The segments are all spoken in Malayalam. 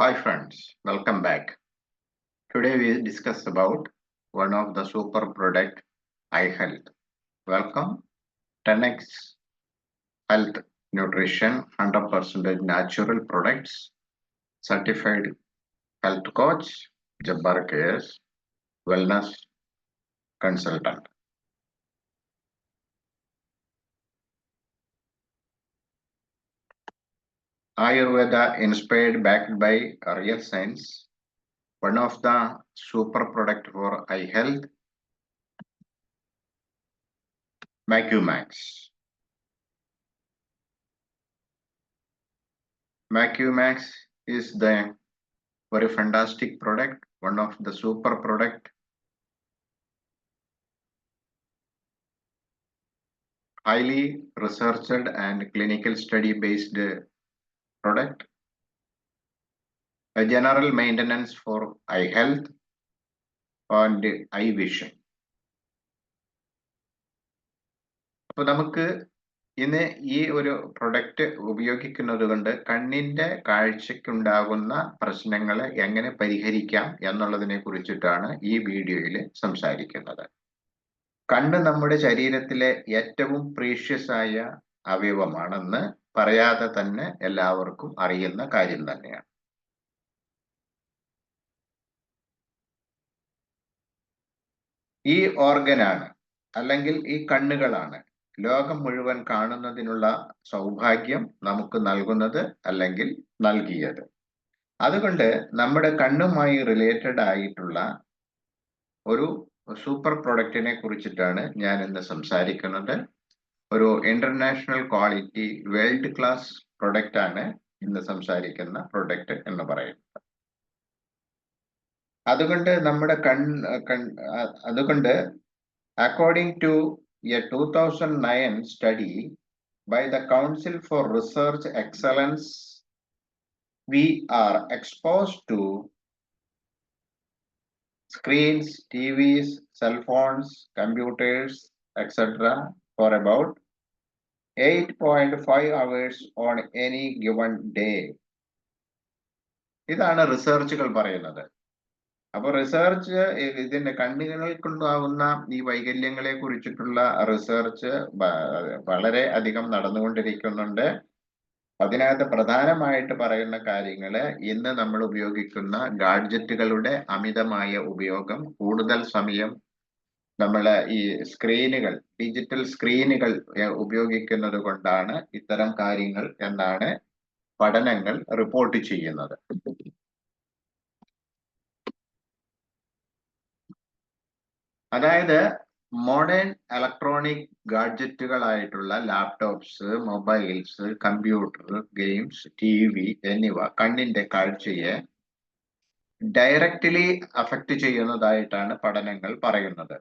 Hi friends, welcome back. Today we discuss about one of the super product eye health. Welcome 10x health nutrition 100% natural products certified health coach Jabbar KS wellness consultant. Ayurveda inspired backed by real science. One of the super product for eye health. Macumax. Macumax is the very fantastic product, one of the super product. Highly researched and clinical study based product. A general maintenance for eye health and eye vision. അപ്പൊ നമുക്ക് ഇന്ന് ഈ ഒരു പ്രൊഡക്റ്റ് ഉപയോഗിക്കുന്നത് കൊണ്ട് കണ്ണിന്റെ കാഴ്ചയ്ക്കുണ്ടാകുന്ന പ്രശ്നങ്ങളെ എങ്ങനെ പരിഹരിക്കാം എന്നുള്ളതിനെ കുറിച്ചിട്ടാണ് ഈ വീഡിയോയിൽ സംസാരിക്കുന്നത് കണ്ണ് നമ്മുടെ ശരീരത്തിലെ ഏറ്റവും പ്രീഷ്യസായ അവയവമാണെന്ന് പറയാതെ തന്നെ എല്ലാവർക്കും അറിയുന്ന കാര്യം തന്നെയാണ്. ഈ ഓർഗനാണ് അല്ലെങ്കിൽ ഈ കണ്ണുകളാണ് ലോകം മുഴുവൻ കാണുന്നതിനുള്ള സൗഭാഗ്യം നമുക്ക് നൽകുന്നത് അല്ലെങ്കിൽ നൽകിയത്. അതുകൊണ്ട് നമ്മുടെ കണ്ണുമായി റിലേറ്റഡ് ആയിട്ടുള്ള ഒരു സൂപ്പർ പ്രൊഡക്റ്റിനെ കുറിച്ചിട്ടാണ് ഞാൻ ഇന്ന് സംസാരിക്കുന്നത്. ഒരു international quality world class product ആണ് ഇന്ന് സംസാരിക്കുന്ന പ്രൊഡക്റ്റ് എന്ന് പറയുന്നത് അതുകൊണ്ട് നമ്മുടെ കൺ അതുകൊണ്ട് according to a two thousand nine study by the council for research excellence we are expose to screens TVs, cell phones, computers etc. For about 8.5 hours on any given day. ഇതാണ് റിസർച്ചുകൾ പറയുന്നത് അപ്പൊ റിസർച്ച് ഇതിന്റെ കണ്ണുകൾക്കുണ്ടാവുന്ന ഈ വൈകല്യങ്ങളെ കുറിച്ചിട്ടുള്ള റിസർച്ച് വളരെ അധികം നടന്നുകൊണ്ടിരിക്കുന്നുണ്ട് അതിനകത്ത് പ്രധാനമായിട്ട് പറയുന്ന കാര്യങ്ങൾ ഇന്ന് നമ്മൾ ഉപയോഗിക്കുന്ന ഗാഡ്ജറ്റുകളുടെ അമിതമായ ഉപയോഗം കൂടുതൽ സമയം നമ്മൾ ഈ സ്ക്രീനുകൾ ഡിജിറ്റൽ സ്ക്രീനുകൾ ഉപയോഗിക്കുന്നത് കൊണ്ടാണ് ഇത്തരം കാര്യങ്ങൾ എന്നാണ് പഠനങ്ങൾ റിപ്പോർട്ട് ചെയ്യുന്നത്. അതായത് modern electronic ഗാഡ്ജറ്റുകളായിട്ടുള്ള laptops mobiles computer games T V എന്നിവ കണ്ണിന്റെ കാഴ്ചയെ ഡയറക്റ്റ്ലി അഫക്റ്റ് ചെയ്യുന്നതായിട്ടാണ് പഠനങ്ങൾ പറയുന്നത്.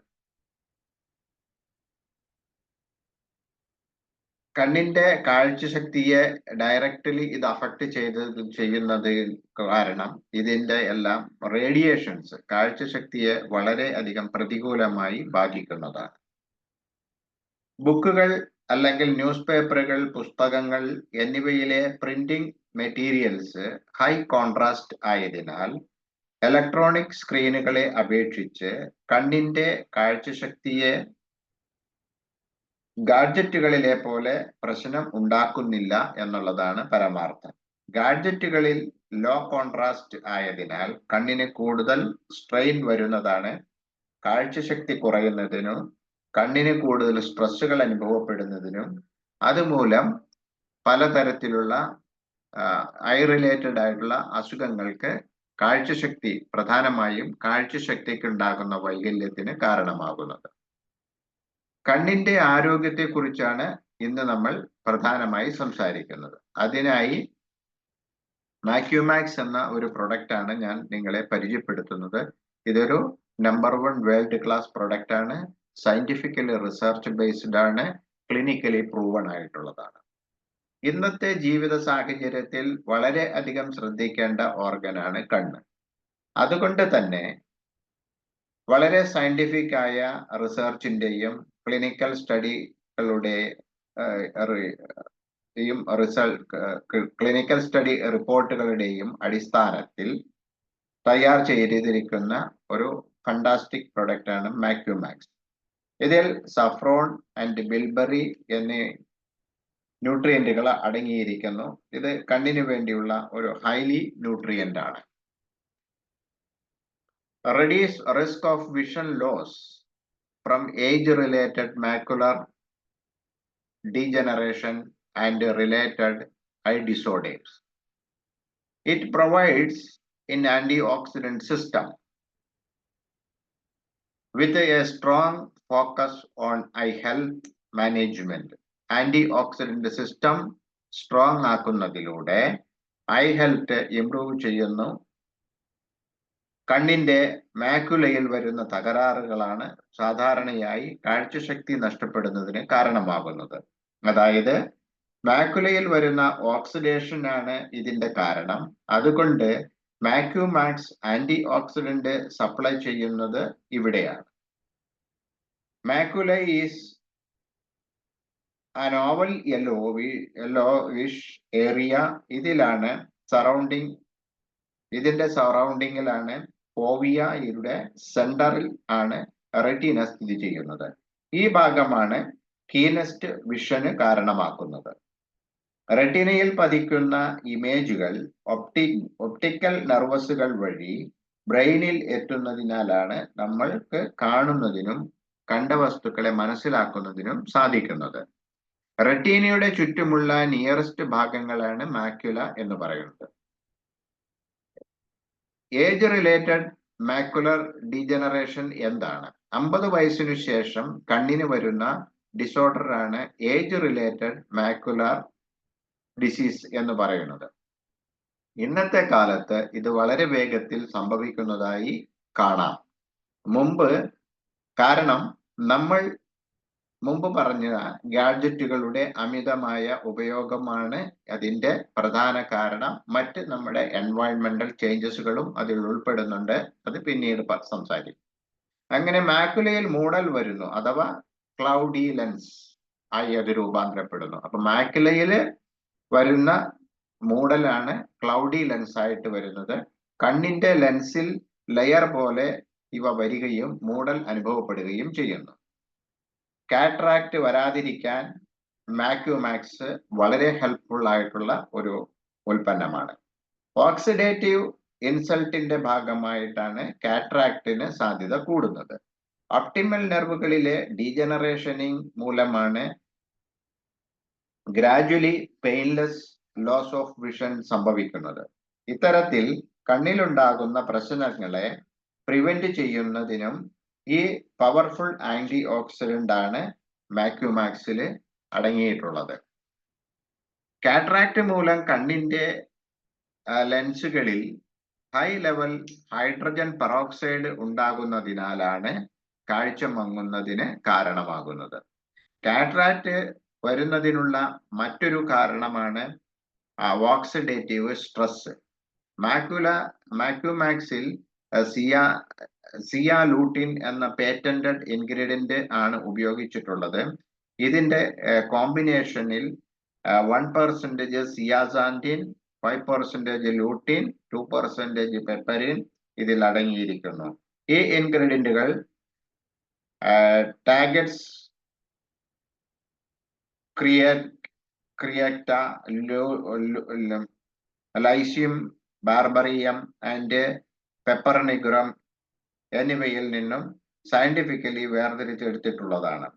കണ്ണിന്റെ കാഴ്ചശക്തിയെ ഡയറക്റ്റ്ലി ഇത് അഫക്റ്റ് ചെയ്ത് ചെയ്യുന്നത് കാരണം ഇതിന്റെ എല്ലാം റേഡിയേഷൻസ് കാഴ്ചശക്തിയെ വളരെ അധികം പ്രതികൂലമായി ബാധിക്കുന്നതാണ്. ബുക്കുകൾ അല്ലെങ്കിൽ ന്യൂസ് പേപ്പറുകൾ പുസ്തകങ്ങൾ എന്നിവയിലെ പ്രിന്റിംഗ് മെറ്റീരിയൽസ് ഹൈ കോൺട്രാസ്റ്റ് ആയതിനാൽ ഇലക്ട്രോണിക് സ്ക്രീനുകളെ അപേക്ഷിച്ച് കണ്ണിന്റെ കാഴ്ചശക്തിയെ ഗാഡ്ജറ്റുകളിലെ പോലെ പ്രശ്നം ഉണ്ടാക്കുന്നില്ല എന്നുള്ളതാണ് പരമാർത്ഥം. ഗാഡ്ജറ്റുകളിൽ ലോ കോൺട്രാസ്റ്റ് ആയതിനാൽ കണ്ണിന് കൂടുതൽ സ്ട്രെയിൻ വരുന്നതാണ്. കാഴ്ചശക്തി കുറയുന്നതിനും കണ്ണിന് കൂടുതൽ സ്ട്രെസ്സുകൾ അനുഭവപ്പെടുന്നതിനും അതുമൂലം പലതരത്തിലുള്ള ഐ റിലേറ്റഡ് ആയിട്ടുള്ള അസുഖങ്ങൾക്ക് കാഴ്ചശക്തി പ്രധാനമായും കാഴ്ചശക്തിക്ക് ഉണ്ടാകുന്ന വൈകല്യത്തിന് കാരണമാകുന്നത്. കണ്ണിന്റെ ആരോഗ്യത്തെക്കുറിച്ചാണ് ഇന്ന് നമ്മൾ പ്രധാനമായി സംസാരിക്കുന്നത്. അതിനായി മാക്യുമാക്സ് എന്ന ഒരു പ്രൊഡക്റ്റ് ആണ് ഞാൻ നിങ്ങളെ പരിചയപ്പെടുത്തുന്നത്. ഇതൊരു number one world class product ആണ്. സയന്റിഫിക്കലി റിസർച്ച് ബേസ്ഡ് ആണ്. ക്ലിനിക്കലി പ്രൂവൺ ആയിട്ടുള്ളതാണ്. ഇന്നത്തെ ജീവിത സാഹചര്യത്തിൽ വളരെ അധികം ശ്രദ്ധിക്കേണ്ട ഓർഗനാണ് കണ്ണ്. അതുകൊണ്ട് തന്നെ വളരെ സയന്റിഫിക് ആയ റിസർച്ചിന്റെയും ക്ലിനിക്കൽ സ്റ്റഡികളുടെ യും റിസൾട്ട് ക്ലിനിക്കൽ സ്റ്റഡി റിപ്പോർട്ടുകളുടെയും അടിസ്ഥാനത്തിൽ തയ്യാർ ചെയ്തിരിക്കുന്ന ഒരു ഫണ്ടാസ്റ്റിക് പ്രൊഡക്റ്റ് ആണ് മാക്യുമാക്സ് ഇതിൽ സഫ്രോൺ ആൻഡ് ബിൽബറി എന്നീ ന്യൂട്രിയന്റുകൾ അടങ്ങിയിരിക്കുന്നു. ഇത് കണ്ണിന് വേണ്ടിയുള്ള ഒരു ഹൈലി ന്യൂട്രിയന്റ് ആണ്. Reduce risk of vision loss from age-related macular degeneration and related eye disorders. It provides an antioxidant system with a strong focus on eye health management. Antioxidant system strong ആക്കുന്നതിലൂടെ ഐ ഹെൽത്ത് ഇംപ്രൂവ് ചെയ്യുന്നു കണ്ണിന്റെ മാക്കുലയിൽ വരുന്ന തകരാറുകളാണ് സാധാരണയായി കാഴ്ചശക്തി നഷ്ടപ്പെടുന്നതിന് കാരണമാകുന്നത്. അതായത് മാക്കുലയിൽ വരുന്ന ഓക്സിഡേഷൻ ആണ് ഇതിന്റെ കാരണം. അതുകൊണ്ട് മാക്യുമാക്സ് ആന്റി ഓക്സിഡന്റ് സപ്ലൈ ചെയ്യുന്നത് ഇവിടെയാണ്. Macula is a novel yellow yellow wish area. ഇതിലാണ് സറൗണ്ടിങ് ഇതിന്റെ സറൗണ്ടിങ്ങിലാണ് ഫോവിയയുടെ സെന്ററിൽ ആണ് റെറ്റീന സ്ഥിതി ചെയ്യുന്നത്. ഈ ഭാഗമാണ് കീനസ്റ്റ് വിഷന് കാരണമാക്കുന്നത്. റെറ്റിനയിൽ പതിക്കുന്ന ഇമേജുകൾ ഒപ്റ്റി ഒപ്റ്റിക്കൽ നെർവസുകൾ വഴി ബ്രെയിനിൽ എത്തുന്നതിനാലാണ് നമ്മൾക്ക് കാണുന്നതിനും കണ്ട വസ്തുക്കളെ മനസ്സിലാക്കുന്നതിനും സാധിക്കുന്നത്. റെറ്റീനയുടെ ചുറ്റുമുള്ള നിയറസ്റ്റ് ഭാഗങ്ങളാണ് മാക്യുല എന്ന് പറയുന്നത്. ഏജ് റിലേറ്റഡ് മാക്കുലർ ഡീജനറേഷൻ എന്താണ്? അമ്പത് വയസ്സിനു ശേഷം കണ്ണിന് വരുന്ന ഡിസോർഡർ ആണ് ഏജ് റിലേറ്റഡ് മാക്കുലർ ഡിസീസ് എന്ന് പറയുന്നത്. ഇന്നത്തെ കാലത്ത് ഇത് വളരെ വേഗത്തിൽ സംഭവിക്കുന്നതായി കാണാം. മുമ്പ് കാരണം നമ്മൾ മുമ്പ് പറഞ്ഞ ഗാഡ്ജറ്റുകളുടെ അമിതമായ ഉപയോഗമാണ് അതിന്റെ പ്രധാന കാരണം. മറ്റ് നമ്മുടെ എൻവയോൺമെന്റൽ ചേഞ്ചസുകളും അതിൽ ഉൾപ്പെടുന്നുണ്ട്. അത് പിന്നീട് സംസാരിക്കും. അങ്ങനെ മാക്കുലയിൽ മൂടൽ വരുന്നു അഥവാ ക്ലൗഡി ലെൻസ് ആയി അത് രൂപാന്തരപ്പെടുന്നു. അപ്പൊ മാക്കുലയിൽ വരുന്ന മൂടലാണ് ക്ലൗഡി ലെൻസ് ആയിട്ട് വരുന്നത്. കണ്ണിന്റെ ലെൻസിൽ ലെയർ പോലെ ഇവ വരികയും മൂടൽ അനുഭവപ്പെടുകയും ചെയ്യുന്നു. കാട്രാക്ട് വരാതിരിക്കാൻ മാക്യുമാക്സ് വളരെ ഹെൽപ്ഫുൾ ആയിട്ടുള്ള ഒരു ഉൽപ്പന്നമാണ്. ഓക്സിഡേറ്റീവ് ഇൻസൾട്ടിന്റെ ഭാഗമായിട്ടാണ് കാട്രാക്ടിന് സാധ്യത കൂടുന്നത്. ഒപ്റ്റിമൽ നെർവുകളിലെ ഡീജനറേഷനിങ് മൂലമാണ് gradually painless loss of vision സംഭവിക്കുന്നത്. ഇത്തരത്തിൽ കണ്ണിലുണ്ടാകുന്ന പ്രശ്നങ്ങളെ പ്രിവെന്റ് ചെയ്യുന്നതിനും ഈ പവർഫുൾ ആന്റി ഓക്സിഡന്റ് ആണ് മാക്യുമാക്സിൽ അടങ്ങിയിട്ടുള്ളത്. കാട്രാക്ട് മൂലം കണ്ണിന്റെ ലെൻസുകളിൽ ഹൈ ലെവൽ ഹൈഡ്രജൻ പെറോക്സൈഡ് ഉണ്ടാകുന്നതിനാലാണ് കാഴ്ച മങ്ങുന്നതിന് കാരണമാകുന്നത്. കാട്രാക്ട് വരുന്നതിനുള്ള മറ്റൊരു കാരണമാണ് ഓക്സിഡേറ്റീവ് സ്ട്രെസ് മാക്യുല മാക്യുമാക്സിൽ സിയ സിയാലൂട്ടിൻ എന്ന പേറ്റന്റഡ് ഇൻഗ്രീഡിയന്റ് ആണ് ഉപയോഗിച്ചിട്ടുള്ളത്. ഇതിന്റെ കോമ്പിനേഷനിൽ one percentage zeaxanthin five percentage lutein two percentage piperine ഇതിൽ അടങ്ങിയിരിക്കുന്നു. ഈ ഇൻഗ്രീഡിയന്റുകൾ ടാഗറ്റ്സ് ക്രിയ ക്രിയക്ട ലൈസ്യം ബാർബറിയം ആൻഡ് പെപ്പർനിഗ്രം എന്നിവയിൽ നിന്നും സയന്റിഫിക്കലി വേർതിരിച്ചെടുത്തിട്ടുള്ളതാണ്.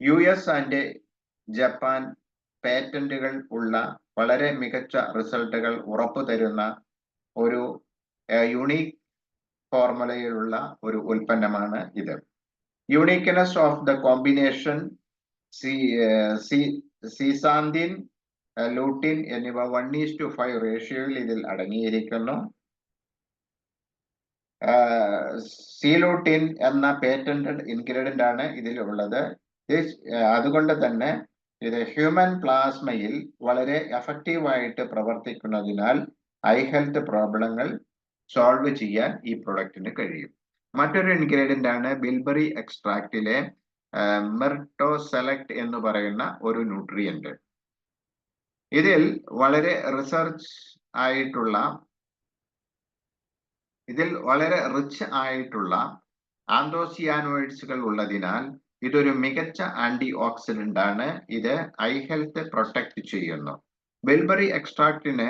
യു എസ് ആൻഡ് ജപ്പാൻ പേറ്റന്റുകൾ ഉള്ള വളരെ മികച്ച റിസൾട്ടുകൾ ഉറപ്പു തരുന്ന ഒരു യുണീക് ഫോർമുലയിലുള്ള ഒരു ഉൽപ്പന്നമാണ് ഇത്. Uniqueness of the combination zeaxanthin lutein എന്നിവ വൺ ഈസ് ടു ഫൈവ് റേഷ്യോയിൽ ഇതിൽ അടങ്ങിയിരിക്കുന്നു. സീലൂട്ടിൻ എന്ന പേറ്റന്റഡ് ഇൻഗ്രീഡിയന്റ് ആണ് ഇതിലുള്ളത് അതുകൊണ്ട് തന്നെ ഇത് ഹ്യൂമൻ പ്ലാസ്മയിൽ വളരെ എഫക്റ്റീവായിട്ട് പ്രവർത്തിക്കുന്നതിനാൽ ഐ ഹെൽത്ത് പ്രോബ്ലങ്ങൾ സോൾവ് ചെയ്യാൻ ഈ പ്രൊഡക്റ്റിന് കഴിയും. മറ്റൊരു ഇൻഗ്രീഡിയന്റ് ആണ് ബിൽബറി എക്സ്ട്രാക്റ്റിലെ മെർട്ടോ സെലക്ട് എന്ന് പറയുന്ന ഒരു ന്യൂട്രിയന്റ് ഇതിൽ വളരെ റിസർച്ച് ആയിട്ടുള്ള ഇതിൽ വളരെ റിച്ച് ആയിട്ടുള്ള ആന്തോസിയാനോയിഡ്സുകൾ ഉള്ളതിനാൽ ഇതൊരു മികച്ച ആന്റി ഓക്സിഡന്റ് ആണ്. ഇത് ഐ ഹെൽത്ത് പ്രൊട്ടക്ട് ചെയ്യുന്നു. ബെൽബറി എക്സ്ട്രാക്റ്റിന്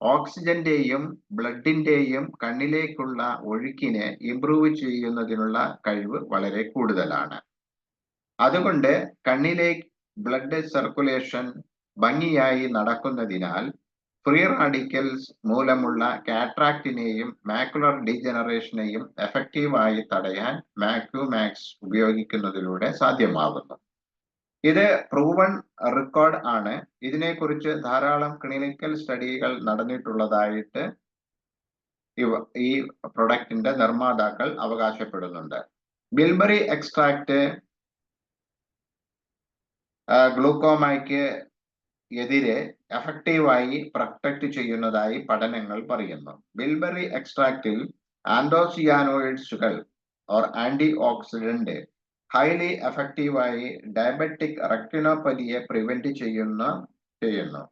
ഓക്സിജന്റെയും ബ്ലഡിന്റെയും കണ്ണിലേക്കുള്ള ഒഴുക്കിനെ ഇംപ്രൂവ് ചെയ്യുന്നതിനുള്ള കഴിവ് വളരെ കൂടുതലാണ്. അതുകൊണ്ട് കണ്ണിലേക്ക് ബ്ലഡ് സർക്കുലേഷൻ ഭംഗിയായി നടക്കുന്നതിനാൽ ഫ്രീ റാഡിക്കൽസ് മൂലമുള്ള കാട്രാക്റ്റിനെയും മാക്കുലർ ഡീജനറേഷനെയും എഫക്റ്റീവായി തടയാൻ മാക്യുമാക്സ് ഉപയോഗിക്കുന്നതിലൂടെ സാധ്യമാകുന്നു. ഇത് പ്രൂവൺ റെക്കോർഡ് ആണ്. ഇതിനെക്കുറിച്ച് ധാരാളം ക്ലിനിക്കൽ സ്റ്റഡികൾ നടന്നിട്ടുള്ളതായിട്ട് ഇവ ഈ പ്രൊഡക്റ്റിന്റെ നിർമ്മാതാക്കൾ അവകാശപ്പെടുന്നുണ്ട്. ബിൽബറി എക്സ്ട്രാക്റ്റ് ഗ്ലൂക്കോമയ്ക്ക് എതിരെ എഫക്റ്റീവായി പ്രൊട്ടക്ട് ചെയ്യുന്നതായി പഠനങ്ങൾ പറയുന്നു. ബിൽബെറി എക്സ്ട്രാക്റ്റിൽ ആൻഡോസിയാനോയിഡ്സുകൾ ഓർ ആന്റി ഓക്സിഡന്റ് ഹൈലി എഫക്റ്റീവായി ഡയബറ്റിക് റെക്ടിനോപ്പതിയെ പ്രിവെന്റ് ചെയ്യുന്ന ചെയ്യുന്നു.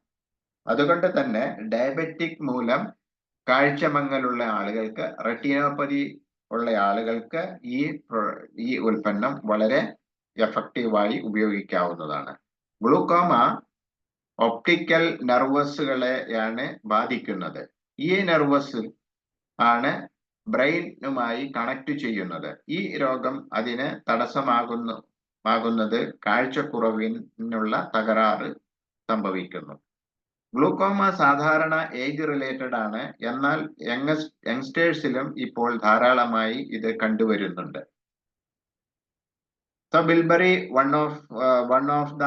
അതുകൊണ്ട് തന്നെ ഡയബറ്റിക് മൂലം കാഴ്ചമങ്ങലുള്ള ആളുകൾക്ക് റെറ്റിനോപ്പതി ഉള്ള ആളുകൾക്ക് ഈ ഈ ഉൽപ്പന്നം വളരെ എഫക്റ്റീവായി ഉപയോഗിക്കാവുന്നതാണ്. ഗ്ലൂക്കോമ ഒപ്റ്റിക്കൽ നെർവസുകളെയാണ് ബാധിക്കുന്നത്. ഈ നെർവസ് ആണ് ബ്രെയിനുമായി കണക്ട് ചെയ്യുന്നത്. ഈ രോഗം അതിന് തടസ്സമാകുന്നു ആകുന്നത് കാഴ്ചക്കുറവിനുള്ള തകരാറ് സംഭവിക്കുന്നു. ഗ്ലൂക്കോമ സാധാരണ ഏജ് റിലേറ്റഡ് ആണ്. എന്നാൽ യങ്സ് യങ്സ്റ്റേഴ്സിലും ഇപ്പോൾ ധാരാളമായി ഇത് കണ്ടുവരുന്നുണ്ട്. So bilberry one of one of the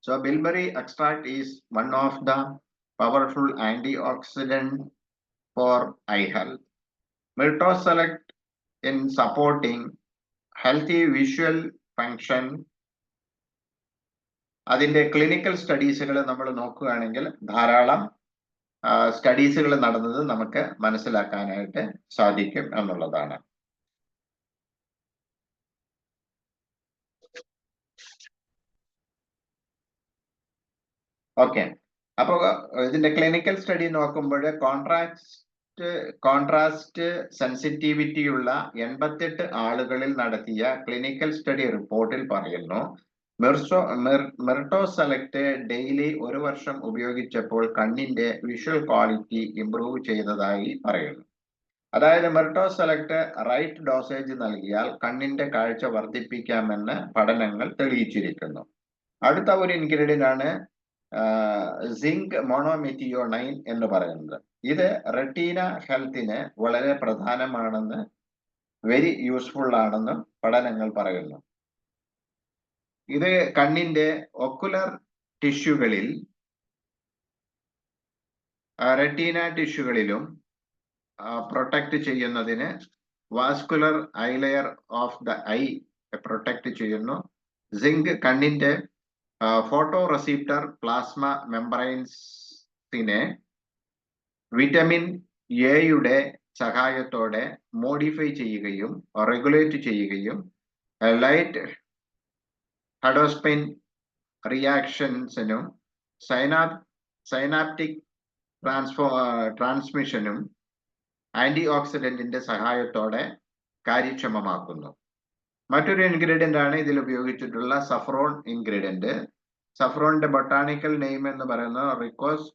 So bilberry extract is one of the powerful antioxidant for eye health. Miltoselect select in supporting healthy visual function. അതിന്റെ ക്ലിനിക്കൽ സ്റ്റഡീസുകൾ നമ്മൾ നോക്കുകയാണെങ്കിൽ ധാരാളം സ്റ്റഡീസുകൾ നടന്നത് നമുക്ക് മനസ്സിലാക്കാനായിട്ട് സാധിക്കും എന്നുള്ളതാണ് ഓക്കെ അപ്പൊ ഇതിന്റെ ക്ലിനിക്കൽ സ്റ്റഡി നോക്കുമ്പോൾ കോൺട്രാക്ട് കോൺട്രാസ്റ്റ് സെൻസിറ്റിവിറ്റി ഉള്ള എൺപത്തെട്ട് ആളുകളിൽ നടത്തിയ ക്ലിനിക്കൽ സ്റ്റഡി റിപ്പോർട്ടിൽ പറയുന്നു മെർസോ മെർട്ടോ സെലക്ട് ഡെയിലി ഒരു വർഷം ഉപയോഗിച്ചപ്പോൾ കണ്ണിന്റെ വിഷ്വൽ ക്വാളിറ്റി ഇംപ്രൂവ് ചെയ്തതായി പറയുന്നു. അതായത് മെർട്ടോ സെലക്ട് റൈറ്റ് ഡോസേജ് നൽകിയാൽ കണ്ണിന്റെ കാഴ്ച വർദ്ധിപ്പിക്കാമെന്ന് പഠനങ്ങൾ തെളിയിച്ചിരിക്കുന്നു. അടുത്ത ഒരു ഇൻഗ്രീഡിയന്റ് ആണ് സിങ്ക് മോണോമെറ്റിയോണൈൻ എന്ന് പറയുന്നത്. ഇത് റെട്ടീന ഹെൽത്തിന് വളരെ പ്രധാനമാണെന്ന് വെരി യൂസ്ഫുൾ ആണെന്നും പഠനങ്ങൾ പറയുന്നു. ഇത് കണ്ണിന്റെ ഒക്കുലർ ടിഷ്യൂകളിൽ റെട്ടീന ടിഷ്യൂകളിലും പ്രൊട്ടക്ട് ചെയ്യുന്നതിന് vascular eye layer of the eye protect ചെയ്യുന്നു. സിങ്ക് കണ്ണിന്റെ ഫോട്ടോ റെസിപ്റ്റർ പ്ലാസ്മ മെമ്പറൈൻസിനെ വിറ്റമിൻ എയുടെ സഹായത്തോടെ മോഡിഫൈ ചെയ്യുകയും റെഗുലേറ്റ് ചെയ്യുകയും ലൈറ്റ് ഹഡോസ്പിൻ റിയാക്ഷൻസിനും സൈനാ സൈനാപ്റ്റിക് ട്രാൻസ്ഫോ ട്രാൻസ്മിഷനും ആന്റി ഓക്സിഡന്റിന്റെ സഹായത്തോടെ കാര്യക്ഷമമാക്കുന്നു. മറ്റൊരു ഇൻഗ്രീഡിയന്റ് ആണ് ഇതിൽ ഉപയോഗിച്ചിട്ടുള്ള സഫ്രോൺ ഇൻഗ്രീഡിയന്റ് സഫ്രോണിന്റെ ബൊട്ടാണിക്കൽ നെയിം എന്ന് പറയുന്നത് റിക്കോസ്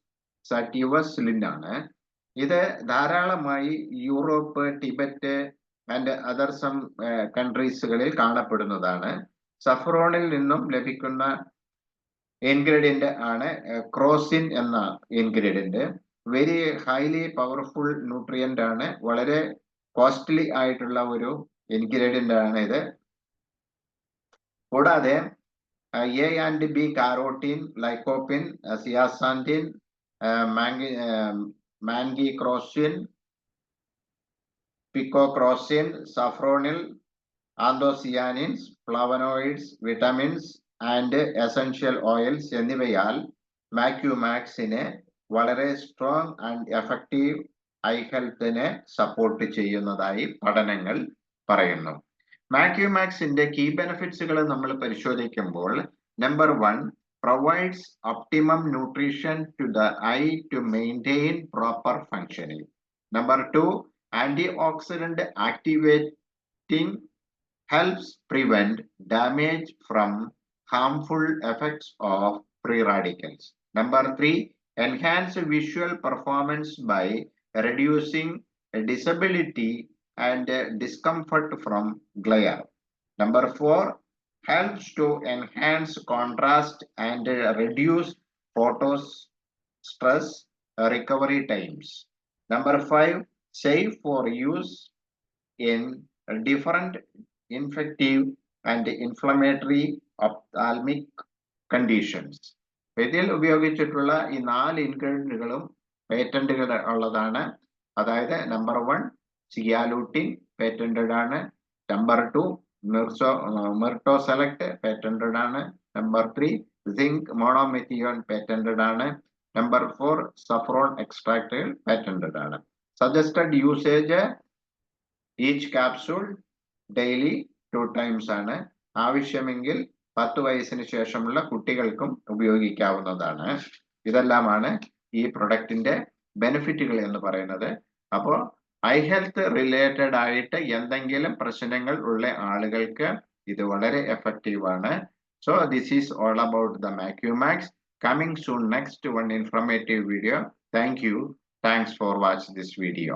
സാറ്റീവസ് ലിൻ ആണ് ഇത് ധാരാളമായി Europe Tibet and other some കൺട്രീസുകളിൽ കാണപ്പെടുന്നതാണ്. സഫ്രോണിൽ നിന്നും ലഭിക്കുന്ന ഇൻഗ്രീഡിയന്റ് ആണ് ക്രോസിൻ എന്ന ingredient very highly powerful nutrient ആണ്. വളരെ കോസ്റ്റ്ലി ആയിട്ടുള്ള ഒരു ഇൻഗ്രീഡിയന്റ് ആണ് ഇത്. കൂടാതെ A and B carotene lycopene zeaxanthin മാംഗി മാൻഗി crocin picrocrocin സഫ്രോണിൽ anthocyanins flavonoids vitamins and essential oils എന്നിവയാൽ മാക്യുമാക്സിനെ വളരെ സ്ട്രോങ് ആൻഡ് എഫക്റ്റീവ് ഐ ഹെൽത്തിനെ സപ്പോർട്ട് ചെയ്യുന്നതായി പഠനങ്ങൾ പറയുന്നു. മാക്യുമാക്സിന്റെ കീ ബെനിഫിറ്റ്സുകൾ നമ്മൾ പരിശോധിക്കുമ്പോൾ number one provides optimum nutrition to the eye to maintain proper functioning. Number two, antioxidant activating helps prevent damage from harmful effects of free radicals. Number three, enhance visual performance by reducing disability and discomfort from glare. Number four, helps to enhance contrast and reduce photos stress recovery times. Number five, safe for use in different infective and inflammatory ophthalmic conditions. ഇതിൽ ഉപയോഗിച്ചിട്ടുള്ള ഈ നാല് ഇൻഗ്രീഡിയന്റുകളും പേറ്റന്റുകൾ ഉള്ളതാണ് അതായത് നമ്പർ വൺ സിയാലൂട്ടിൻ പേറ്റന്റഡ് ആണ് നമ്പർ ടു മിർസോ മിർട്ടോ സെലക്ട് പേറ്റന്റഡ് ആണ് number three zinc monomethionine patented ആണ് നമ്പർ ഫോർ സഫ്രോൺ എക്സ്ട്രാക്റ്റുകൾ പേറ്റന്റഡ് ആണ് suggested usage each capsule daily two times ആണ്. ആവശ്യമെങ്കിൽ പത്ത് വയസ്സിന് ശേഷമുള്ള കുട്ടികൾക്കും ഉപയോഗിക്കാവുന്നതാണ്. ഇതെല്ലാമാണ് ഈ പ്രൊഡക്റ്റിന്റെ ബെനിഫിറ്റുകൾ എന്ന് പറയുന്നത്. അപ്പോൾ ഐ ഹെൽത്ത് റിലേറ്റഡ് ആയിട്ട് എന്തെങ്കിലും പ്രശ്നങ്ങൾ ഉള്ള ആളുകൾക്ക് ഇത് വളരെ എഫക്റ്റീവ് ആണ്. So this is all about the Macumax coming soon next one informative video thank you thanks for watch this video